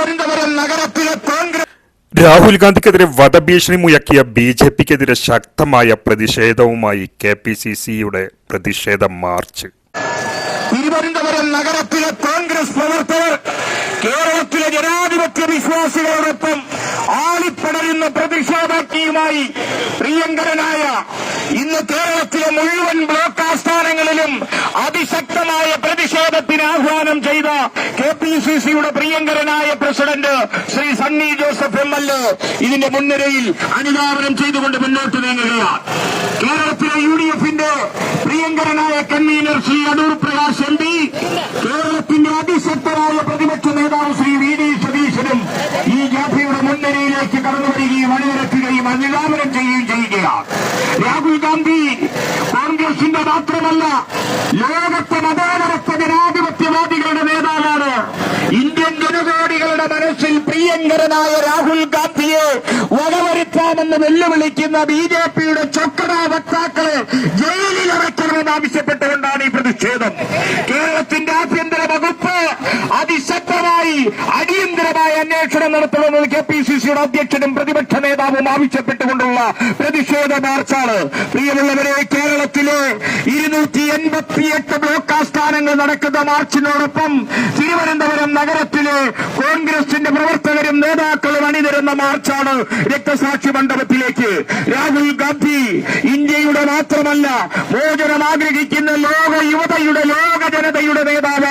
തിരുവനന്തപുരം നഗരത്തിലെ കോൺഗ്രസ് രാഹുൽ ഗാന്ധിക്കെതിരെ വധഭീഷണി മുയക്കിയ B J പിക്കെതിരെ ശക്തമായ പ്രതിഷേധവുമായി കെ പി സി സിയുടെ പ്രതിഷേധ മാർച്ച്. തിരുവനന്തപുരം നഗരത്തിലെ കോൺഗ്രസ് പ്രവർത്തകർ കേരളത്തിലെ ജനാധിപത്യ വിശ്വാസികളോടൊപ്പം ആളിപ്പടരുന്ന പ്രതിഷേധാജ്ഞയുമായി പ്രിയങ്കരനായ ഇന്ന് കേരളത്തിലെ മുഴുവൻ ബ്ലോക്ക് ആസ്ഥാനങ്ങളിലും അതിശക്തമായ പ്രതിഷേധത്തിന് ആഹ്വാനം ചെയ്ത കെ സി സിയുടെ പ്രിയങ്കരനായ president Shri Sunny Joseph M L A ഇതിന്റെ മുൻനിരയിൽ അനുധാവനം ചെയ്തുകൊണ്ട് മുന്നോട്ട് നീങ്ങുകയാണ്. കേരളത്തിലെ യു ഡി എഫിന്റെ പ്രിയങ്കരനായ convener Shri Adoor Prakash M P കേരളത്തിന്റെ അതിശക്തരായ പ്രതിപക്ഷ നേതാവ് ശ്രീ വി ഡി സതീശനും ഈ ജാഥയുടെ മുൻനിരയിലേക്ക് കടന്നു വരികയും അണിനിരക്കുകയും അനുധാവനം ചെയ്യുകയും ചെയ്യുകയാണ്. രാഹുൽ ഗാന്ധി കോൺഗ്രസിന്റെ മാത്രമല്ല ലോകത്തെ മതേതരത്വ ജനകോടികളുടെ മനസ്സിൽ പ്രിയങ്കരനായ രാഹുൽ ഗാന്ധിയെ വകവരുത്താമെന്ന് വെല്ലുവിളിക്കുന്ന ബി ജെ പിയുടെ ചൊക്കട വക്താക്കളെ ജയിലിൽ അടയ്ക്കണമെന്ന് ആവശ്യപ്പെട്ടുകൊണ്ടാണ് ഈ പ്രതിഷേധം. കേരളത്തിന്റെ ആഭ്യന്തര വകുപ്പ് അതിശക്തമായി അടിയന്തരമായ അന്വേഷണം നടത്തണമെന്ന് കെ പി സി സിയുടെ അധ്യക്ഷനും പ്രതിപക്ഷ നേതാവും ആവശ്യപ്പെട്ടുകൊണ്ടുള്ള പ്രതിഷേധ മാർച്ചാണ്. പ്രിയമുള്ളവരെ കേരളത്തിലെ ഇരുന്നൂറ്റി എൺപത്തിയെട്ട് ബ്ലോക്ക് ആസ്ഥാനങ്ങൾ നടക്കുന്ന മാർച്ചിനോടൊപ്പം തിരുവനന്തപുരം നഗരത്തിലെ കോൺഗ്രസിന്റെ പ്രവർത്തകരും നേതാക്കളും അണിനിരുന്ന മാർച്ചാണ് രക്തസാക്ഷി മണ്ഡപത്തിലേക്ക്. രാഹുൽ ഗാന്ധി ഇന്ത്യയുടെ മാത്രമല്ല മോചനം ആഗ്രഹിക്കുന്ന ലോക യുവതയുടെ ലോക ജനതയുടെ രാഹുൽ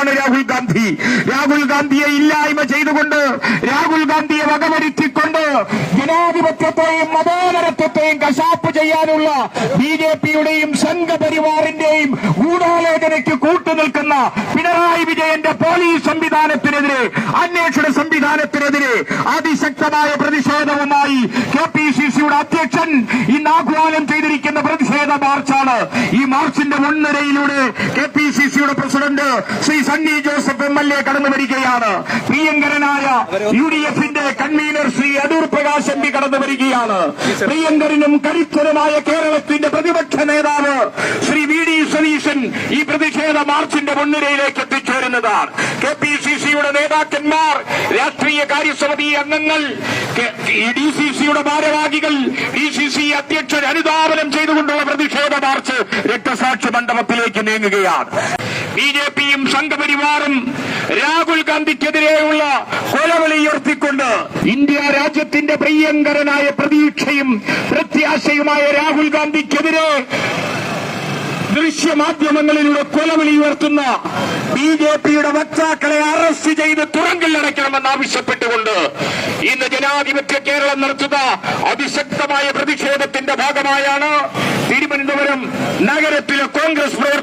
ഗാന്ധി. രാഹുൽ ഗാന്ധിയെ ഇല്ലായ്മ ചെയ്തുകൊണ്ട് രാഹുൽ ഗാന്ധിയെ വകവരുത്തിക്കൊണ്ട് ജനാധിപത്യത്തെയും മതേതരത്വത്തെയും കശാപ്പ് ചെയ്യാനുള്ള ബി ജെ പിയുടെയും സംഘപരിവാറിന്റെയും ഗൂഢാലോചനയ്ക്ക് കൂട്ടുനിൽക്കുന്ന പിണറായി വിജയന്റെ പോലീസ് സംവിധാനത്തിനെതിരെ അന്വേഷണ സംവിധാനത്തിനെതിരെ അതിശക്തമായ പ്രതിഷേധവുമായി കെ പി സി സിയുടെ അധ്യക്ഷൻ ഇന്ന് ആഹ്വാനം ചെയ്തിരിക്കുന്ന പ്രതിഷേധ മാർച്ചാണ്. ഈ മാർച്ചിന്റെ മുൻനിരയിലൂടെ കെ പി സി സിയുടെ president Shri Sunny Joseph M L A കടന്നു വരികയാണ് പ്രിയങ്കരനായ യു ഡി എഫിന്റെ convener Shri Adoor Prakash M P കടന്നു വരികയാണ് പ്രിയങ്കരനും കരുത്തരുമായ കേരളത്തിന്റെ പ്രതിപക്ഷ നേതാവ് ശ്രീ വി ഡി സതീശൻ ഈ പ്രതിഷേധ മാർച്ചിന്റെ മുൻനിരയിലേക്ക് എത്തിച്ചേരുന്നതാണ്. കെ പി സി സിയുടെ നേതാക്കന്മാർ രാഷ്ട്രീയ കാര്യസമിതി അംഗങ്ങൾ ഡി സി സിയുടെ ഭാരവാഹികൾ ഡി സി സി അധ്യക്ഷൻ അനുദാപനം ചെയ്തുകൊണ്ടുള്ള പ്രതിഷേധ മാർച്ച് രക്തസാക്ഷി മണ്ഡപത്തിലേക്ക് നീങ്ങുകയാണ്. ബി ജെ പിയും സംഘപരിവാറും രാഹുൽ ഗാന്ധിക്കെതിരെയുള്ള കൊലവിളി ഉയർത്തിക്കൊണ്ട് ഇന്ത്യ രാജ്യത്തിന്റെ പ്രിയങ്കരനായ പ്രതീക്ഷയും പ്രത്യാശയുമായ രാഹുൽ ഗാന്ധിക്കെതിരെ ദൃശ്യമാധ്യമങ്ങളിലൂടെ കൊലവിളി ഉയർത്തുന്ന ബി ജെ പിയുടെ വക്താക്കളെ അറസ്റ്റ് ചെയ്ത് തുറങ്കിലടയ്ക്കണമെന്ന് ആവശ്യപ്പെട്ടുകൊണ്ട് ഇന്ന് ജനാധിപത്യ കേരളം നടത്തുന്ന അതിശക്തമായ പ്രതിഷേധത്തിന്റെ ഭാഗമായാണ് തിരുവനന്തപുരം നഗരത്തിലെ കോൺഗ്രസ് പ്രവർത്തകർ